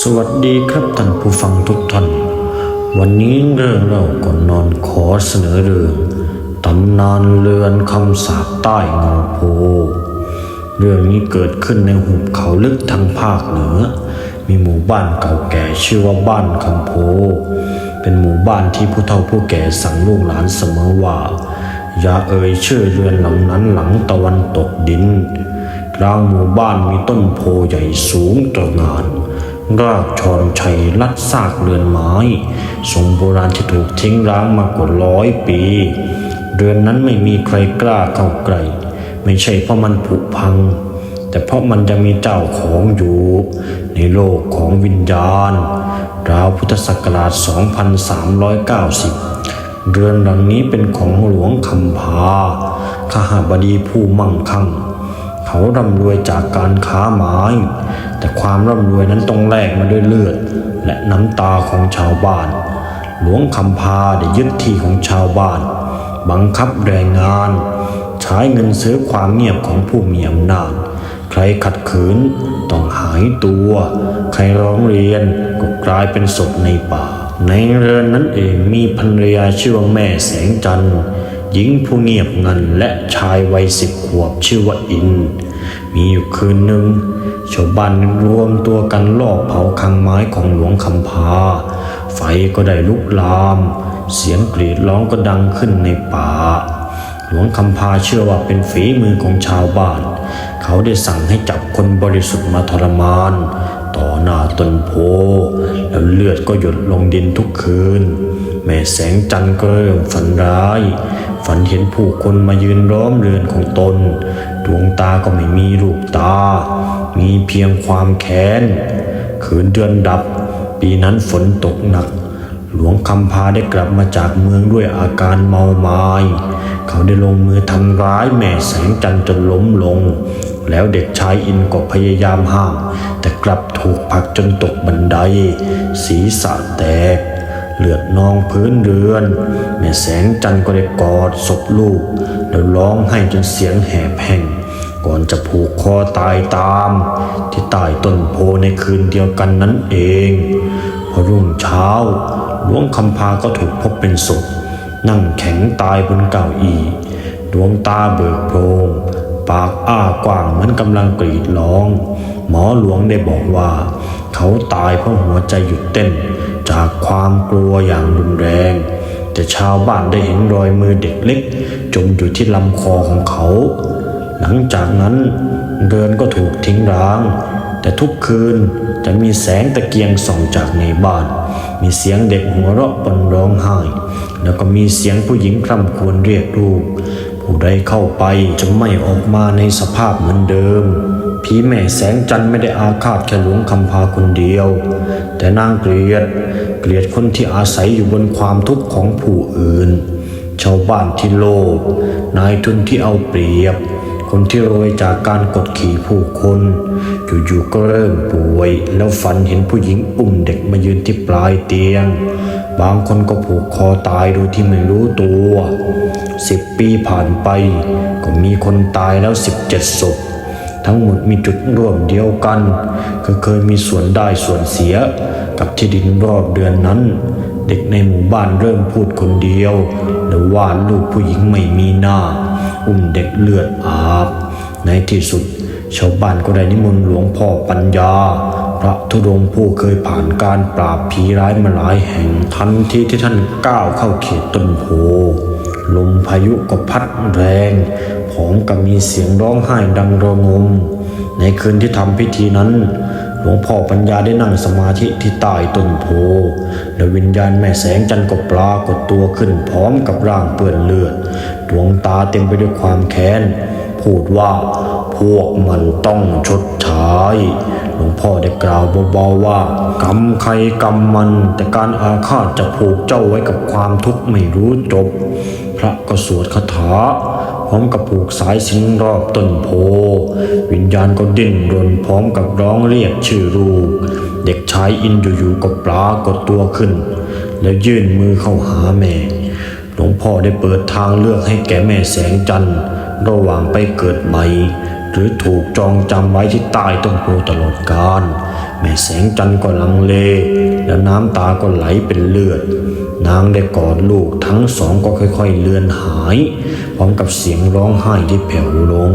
สวัสดีครับท่านผู้ฟังทุกท่าน วันนี้เรื่องเล่าก่อนนอนขอเสนอเรื่องตำนานเรือนคำสาปใต้เงาโพ เรื่องนี้เกิดขึ้นในหุบเขาลึกทางภาคเหนือ มีหมู่บ้านเก่าแก่ชื่อว่าบ้านคำโพ เป็นหมู่บ้านที่ผู้เฒ่าผู้แก่สั่งลูกหลานเสมอว่า อย่าเอ่ยชื่อเรือนหลังนั้นหลังตะวันตกดินกลางหมู่บ้านมีต้นโพใหญ่สูงตระหง่าน รากชอนชัยลัดซากเรือนไม้ทรงโบราณที่ถูกทิ้งร้างมากว่าร้อยปี เรือนนั้นไม่มีใครกล้าเข้าใกล้ไม่ใช่เพราะมันผุพัง แต่เพราะมันจะมีเจ้าของอยู่ ในโลกของวิญญาณ ราวพุทธศักราช 2390 เรือนหลังนี้เป็นของหลวงคำพาขหบดีผู้มั่งคั่ง เขาร่ำรวยจากการค้าไม้ แต่ความร่ำรวยนั้นต้องแลกมาด้วยเลือด และน้ำตาของชาวบ้าน หลวงคำพาได้ยึดที่ของชาวบ้าน บังคับแรงงาน ใช้เงินซื้อความเงียบของผู้มีอำนาจ ใครขัดขืนต้องหายตัว ใครร้องเรียนก็กลายเป็นศพในป่า ในเรือนนั้นเองมีภรรยาชื่อว่าแม่แสงจันทร์หญิงผู้เงียบงันและชายวัยสิบขวบชื่อว่าอิน มีอยู่คืนหนึ่งชาวบ้านรวมตัวกันลอบเผาคังไม้ของหลวงคำพา ไฟก็ได้ลุกลาม เสียงกรีดร้องก็ดังขึ้นในป่า หลวงคำพาเชื่อว่าเป็นฝีมือของชาวบ้าน เขาได้สั่งให้จับคนบริสุทธิ์มาทรมาน ต่อหน้าต้นโพ แล้วเลือดก็หยดลงดินทุกคืน แม่แสงจันทร์ก็เริ่มฝันร้าย ฝันเห็นผู้คนมายืนล้อมเรือนของตน ดวงตาก็ไม่มีลูกตา มีเพียงความแค้น คืนเดือนดับ ปีนั้นฝนตกหนัก หลวงคำพาได้กลับมาจากเมืองด้วยอาการเมาไมา้เขาได้ลงมือทำร้ายแม่แสงจันทร์จนล้มลง แล้วเด็กชายอินก็พยายามห้าม แต่กลับถูกผลักจนตกบันได ศีรษะแตก เลือดนองพื้นเรือน แม่แสงจันทร์ก็ได้กอดศพลูก แล้วร้องให้จนเสียงแหบแห้งก่อนจะผูกคอตายตาม ที่ใต้ต้นโพในคืนเดียวกันนั้นเอง พอรุ่งเช้าหลวงคำพาก็ถูกพบเป็นศพ นั่งแข็งตายบนเก้าอี้ ดวงตาเบิกโพรงปากอ้ากว้างเหมือนกำลังกรีดร้อง หมอหลวงได้บอกว่า เขาตายเพราะหัวใจหยุดเต้น จากความกลัวอย่างรุนแรง แต่ชาวบ้านได้เห็นรอยมือเด็กเล็ก จมอยู่ที่ลำคอของเขา หลังจากนั้นเรือนก็ถูกทิ้งร้าง แต่ทุกคืนจะมีแสงตะเกียงส่องจากในบ้าน มีเสียงเด็กหัวเราะปนร้องไห้ แล้วก็มีเสียงผู้หญิงคร่ำครวญเรียกลูก ผู้ใดเข้าไปจะไม่ออกมาในสภาพเหมือนเดิม ผีแม่แสงจันทร์ไม่ได้อาฆาตแค่หลวงคำพาคนเดียว แต่นางเกลียด เกลียดคนที่อาศัยอยู่บนความทุกข์ของผู้อื่น ชาวบ้านที่โลภนายทุนที่เอาเปรียบ คนที่รวยจากการกดขี่ผู้คนอยู่ๆก็เริ่มป่วย แล้วฝันเห็นผู้หญิงอุ้มเด็กมายืนที่ปลายเตียง บางคนก็ผูกคอตายโดยที่ไม่รู้ตัว สิบปีผ่านไป ก็มีคนตายแล้วสิบเจ็ดศพ ทั้งหมดมีจุดร่วมเดียวกัน คือเคยมีส่วนได้ส่วนเสีย กับที่ดินรอบเดือนนั้น เด็กในหมู่บ้านเริ่มพูดคนเดียวแล้วว่าลูกผู้หญิงไม่มีหน้า อุ้มเด็กเลือดอาบ ในที่สุด ชาวบ้านก็ได้นิมนต์หลวงพ่อปัญญาพระธุดงผู้เคยผ่านการปราบผีร้ายมาหลายแห่งทันทีที่ท่านก้าวเข้าเขตต้นโพ ลมพายุก็พัดแรงพร้อมกับมีเสียงร้องไห้ดังระงม ในคืนที่ทำพิธีนั้น หลวงพ่อปัญญาได้นั่งสมาธิที่ใต้ต้นโพและวิญญาณแม่แสงจันทร์ก็ปรากฏตัวขึ้นพร้อมกับร่างเปื้อนเลือด ดวงตาเต็มไปด้วยความแค้น พูดว่าพวกมันต้องชดใช้หลวงพ่อได้กล่าวเบาๆว่ากรรมใครกรรมมัน แต่การอาฆาตจะผูกเจ้าไว้กับความทุกข์ไม่รู้จบ ระก็สวดคาถาพร้อมกับผูกสายสิญจนรอบต้นโพ วิญญาณก็ดิ้นรนพร้อมกับร้องเรียกชื่อลูก เด็กชายอินอยู่ๆก็ปรากฏตัวขึ้น แล้วยื่นมือเข้าหาแม่ หลวงพ่อได้เปิดทางเลือกให้แก่แม่แสงจันทร์ระหว่างไปเกิดใหม่ หรือถูกจองจำไว้ที่ใต้ต้นโพตลอดกาล แม่แสงจันทร์ก็ลังเล แล้วน้ำตาก็ไหลเป็นเลือด นางได้กอดลูกทั้งสองก็ค่อยๆเลือนหาย พร้อมกับเสียงร้องไห้ที่แผ่วลง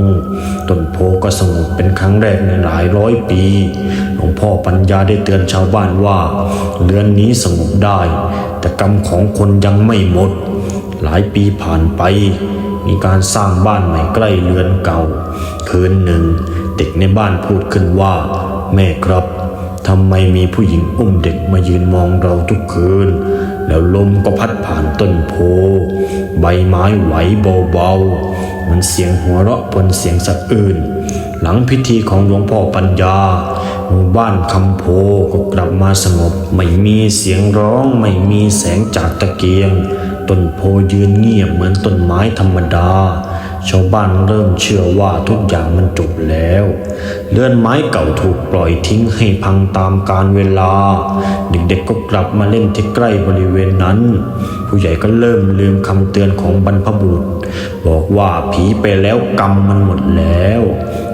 ต้นโพก็สงบเป็นครั้งแรกในหลายร้อยปี หลวงพ่อปัญญาได้เตือนชาวบ้านว่า เรือนนี้สงบได้ แต่กรรมของคนยังไม่หมด หลายปีผ่านไป มีการสร้างบ้านใหม่ใกล้เรือนเก่า คืนหนึ่ง เด็กในบ้านพูดขึ้นว่า แม่ครับ ทำไมมีผู้หญิงอุ้มเด็กมายืนมองเราทุกคืน แล้วลมก็พัดผ่านต้นโพ ใบไม้ไหวเบาๆเหมันเสียงหัวเราะบนเสียงสะอื้นหลังพิธีของหลวงพ่อปัญญาหมู่บ้านคำโพก็กลับมาสงบ ไม่มีเสียงร้องไม่มีแสงจากตะเกียง ต้นโพยืนเงียบเหมือนต้นไม้ธรรมดา ชาวบ้านเริ่มเชื่อว่าทุกอย่างมันจบแล้ว เลื่อนไม้เก่าถูกปล่อยทิ้งให้พังตามกาลเวลา เด็กๆก็กลับมาเล่นที่ใกล้บริเวณนั้น ผู้ใหญ่ก็เริ่มลืมคำเตือนของบรรพบุรุษ บอกว่าผีไปแล้วกรรมมันหมดแล้ว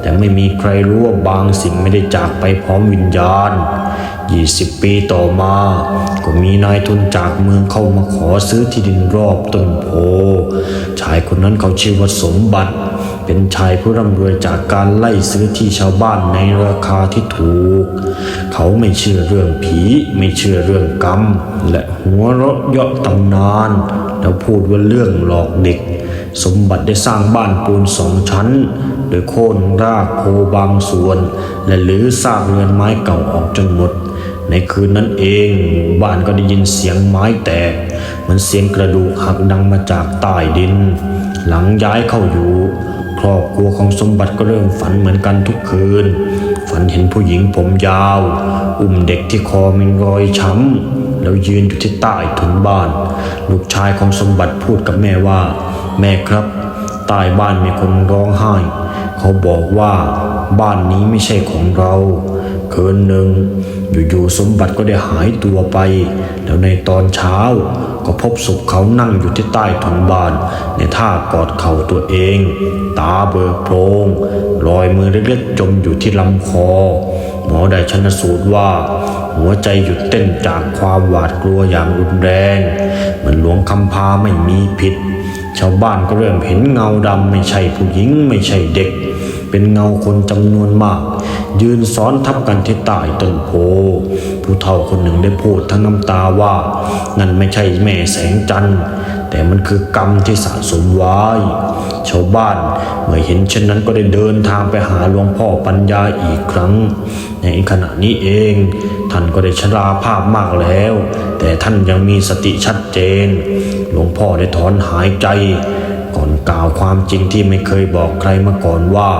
แต่ไม่มีใครรู้ว่าบางสิ่งไม่ได้จากไปพร้อมวิญญาณ 20 ปีต่อมา ก็มีนายทุนจากเมืองเข้ามาขอซื้อที่ดินรอบต้นโพ ชายคนนั้นเขาชื่อว่าสมบัติ เป็นชายผู้ร่ำรวยจากการไล่ซื้อที่ชาวบ้านในราคาที่ถูก เขาไม่เชื่อเรื่องผี ไม่เชื่อเรื่องกรรม และหัวเราะเยาะตำนาน แล้วพูดว่าเรื่องหลอกเด็ก สมบัติได้สร้างบ้านปูนสองชั้น โดยโค่นรากโพบางส่วน และหรือซากเรือนไม้เก่าออกจนหมด ในคืนนั้นเองบ้านก็ได้ยินเสียงไม้แตกเหมือนเสียงกระดูกหักดังมาจากใต้ดิน หลังย้ายเข้าอยู่ ครอบครัวของสมบัติก็เริ่มฝันเหมือนกันทุกคืน ฝันเห็นผู้หญิงผมยาว อุ้มเด็กที่คอมีรอยช้ำแล้วยืนอยู่ที่ใต้ถุนบ้าน ลูกชายของสมบัติพูดกับแม่ว่า แม่ครับใต้บ้านมีคนร้องไห้ เขาบอกว่าบ้านนี้ไม่ใช่ของเรา คืนหนึ่งอยู่ๆสมบัติก็ได้หายตัวไป แล้วในตอนเช้าก็พบศพเขานั่งอยู่ที่ใต้ถุนบ้าน ในท่ากอดเข่าตัวเอง ตาเบิกโพรงรอยมือเล็กๆจมอยู่ที่ลำคอ หมอได้ชันสูตรว่า หัวใจหยุดเต้นจากความหวาดกลัวอย่างรุนแรง เหมือนหลวงคำพาไม่มีผิด ชาวบ้านก็เริ่มเห็นเงาดำไม่ใช่ผู้หญิงไม่ใช่เด็ก เป็นเงาคนจำนวนมาก ยืนซ้อนทับกันที่ใต้ต้นโพ ผู้เฒ่าคนหนึ่งได้พูดทั้งน้ำตาว่า นั่นไม่ใช่แม่แสงจันทร์แต่มันคือกรรมที่สะสมไว้ชาวบ้านเมื่อเห็นเช่นนั้นก็ได้เดินทางไปหาหลวงพ่อปัญญาอีกครั้ง ในขณะนี้เอง ท่านก็ได้ชราภาพมากแล้ว แต่ท่านยังมีสติชัดเจน หลวงพ่อได้ถอนหายใจ ก่อนกล่าวความจริงที่ไม่เคยบอกใครมาก่อนว่า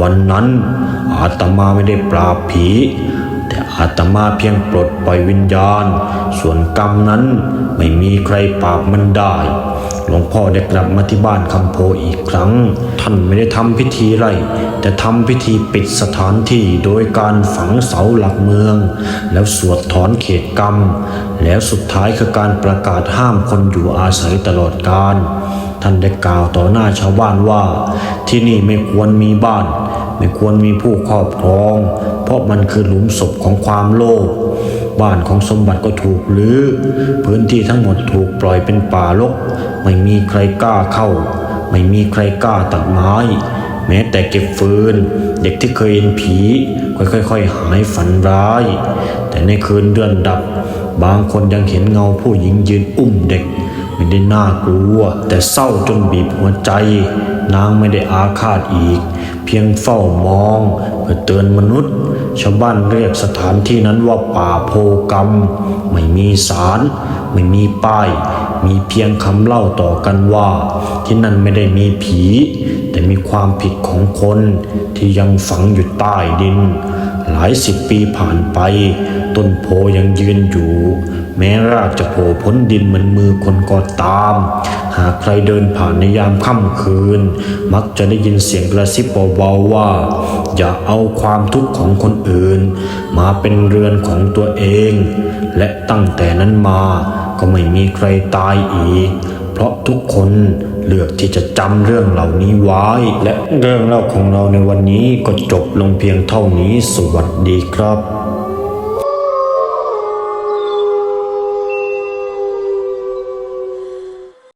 วันนั้น อาตมาไม่ได้ปราบผี แต่อาตมาเพียงปลดปล่อยวิญญาณ ส่วนกรรมนั้นไม่มีใครปราบมันได้ หลวงพ่อได้กลับมาที่บ้านคำโพอีกครั้ง ท่านไม่ได้ทำพิธีไรแต่ทำพิธีปิดสถานที่โดยการฝังเสาหลักเมือง แล้วสวดถอนเขตกรรม แล้วสุดท้ายคือการประกาศห้ามคนอยู่อาศัยตลอดกาลท่านได้กล่าวต่อหน้าชาวบ้านว่า ที่นี่ไม่ควรมีบ้าน ไม่ควรมีผู้ครอบครอง เพราะมันคือหลุมศพของความโลภบ้านของสมบัติก็ถูกรื้อพื้นที่ทั้งหมดถูกปล่อยเป็นป่ารก ไม่มีใครกล้าเข้า ไม่มีใครกล้าตัดไม้ แม้แต่เก็บฟืน เด็กที่เคยเห็นผี ค่อยๆ หายฝันร้าย แต่ในคืนเดือนดับ บางคนยังเห็นเงาผู้หญิงยืนอุ้มเด็ก ไม่ได้น่ากลัว แต่เศร้าจนบีบหัวใจ นางไม่ได้อาฆาตอีก เพียงเฝ้ามองเพื่อเตือนมนุษย์ ชาวบ้านเรียกสถานที่นั้นว่าป่าโพกรรม ไม่มีสาร ไม่มีป้าย มีเพียงคำเล่าต่อกันว่า ที่นั่นไม่ได้มีผี แต่มีความผิดของคนที่ยังฝังอยู่ใต้ดิน หลายสิบปีผ่านไป ต้นโพยังยืนอยู่ แม้รากจะโผล่พ้นดินเหมือนมือคนก็ตาม หากใครเดินผ่านในยามค่ำคืน มักจะได้ยินเสียงกระซิบเบาๆว่า อย่าเอาความทุกข์ของคนอื่น มาเป็นเรือนของตัวเอง และตั้งแต่นั้นมาก็ไม่มีใครตายอีก เพราะทุกคนเลือกที่จะจำเรื่องเหล่านี้ไว้ และเรื่องเล่าของเราในวันนี้ก็จบลงเพียงเท่านี้สวัสดีครับ